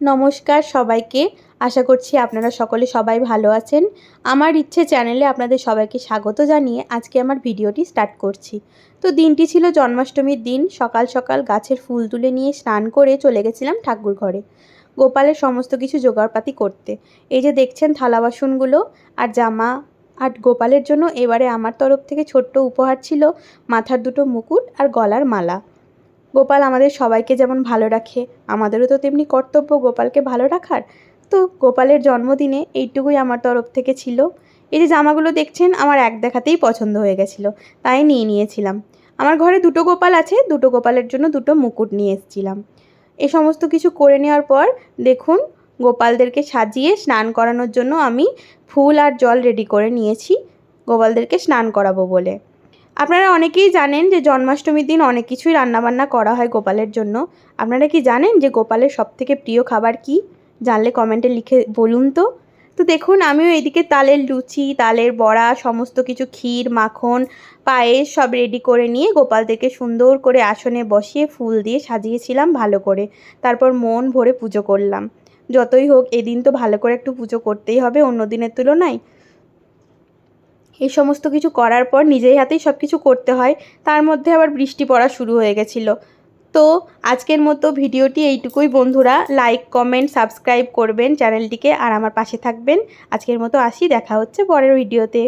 নমস্কার সবাইকে। আশা করছি আপনারা সকলে সবাই ভালো আছেন। আমার ইচ্ছে চ্যানেলে আপনাদের সবাইকে স্বাগত জানিয়ে আজকে আমার ভিডিওটি স্টার্ট করছি। তো দিনটি ছিল জন্মাষ্টমীর দিন। সকাল সকাল গাছের ফুল তুলে নিয়ে স্নান করে চলে গেছিলাম ঠাকুর ঘরে। গোপালের সমস্ত কিছু জোগাড়পাতি করতে। এই যে দেখছেন থালা বাসনগুলো আর জামা আর গোপালের জন্য এবারে আমার তরফ থেকে ছোট্ট উপহার ছিল মাথার দুটো মুকুট আর গলার মালা। গোপাল আমাদের সবাইকে যেমন ভালো রাখে, আমাদেরও তো তেমনি কর্তব্য গোপালকে ভালো রাখার। তো গোপালের জন্মদিনে এইটুকুই আমার তরফ থেকে ছিল। এই যে জামাগুলো দেখছেন, আমার এক দেখাতেই পছন্দ হয়ে গেছিল, তাই নিয়ে নিয়েছিলাম। আমার ঘরে দুটো গোপাল আছে, দুটো গোপালের জন্য দুটো মুকুট নিয়ে এসেছিলাম। এই সমস্ত কিছু করে নেওয়ার পর দেখুন, গোপালদেরকে সাজিয়ে স্নান করানোর জন্য আমি ফুল আর জল রেডি করে নিয়েছি। গোপালদেরকে স্নান করাবো বলে। আপনারা অনেকেই জানেন যে জন্মাষ্টমীর দিন অনেক কিছুই রান্নাবান্না করা হয় গোপালের জন্য। আপনারা কি জানেন যে গোপালের সবথেকে প্রিয় খাবার কি? জানলে কমেন্টে লিখে বলুন তো। তো দেখুন, আমিও এদিকে তালের লুচি, তালের বড়া, সমস্ত কিছু ক্ষীর, মাখন, পায়েস সব রেডি করে নিয়ে গোপালদেরকে সুন্দর করে আসনে বসিয়ে ফুল দিয়ে সাজিয়েছিলাম ভালো করে। তারপর মন ভরে পুজো করলাম। যতই হোক, এদিন তো ভালো করে একটু পুজো করতেই হবে, অন্য দিনের তুলনায়। এই সমস্ত কিছু করার পর নিজের হাতেই সব কিছু করতে হয়। তার মধ্যে আবার বৃষ্টি পড়া শুরু হয়ে গেছিল। তো আজকের মতো ভিডিওটি এইটুকুই বন্ধুরা। লাইক কমেন্ট সাবস্ক্রাইব করবেন চ্যানেলটিকে আর আমার পাশে থাকবেন। আজকের মতো আসি, দেখা হচ্ছে পরের ভিডিওতে।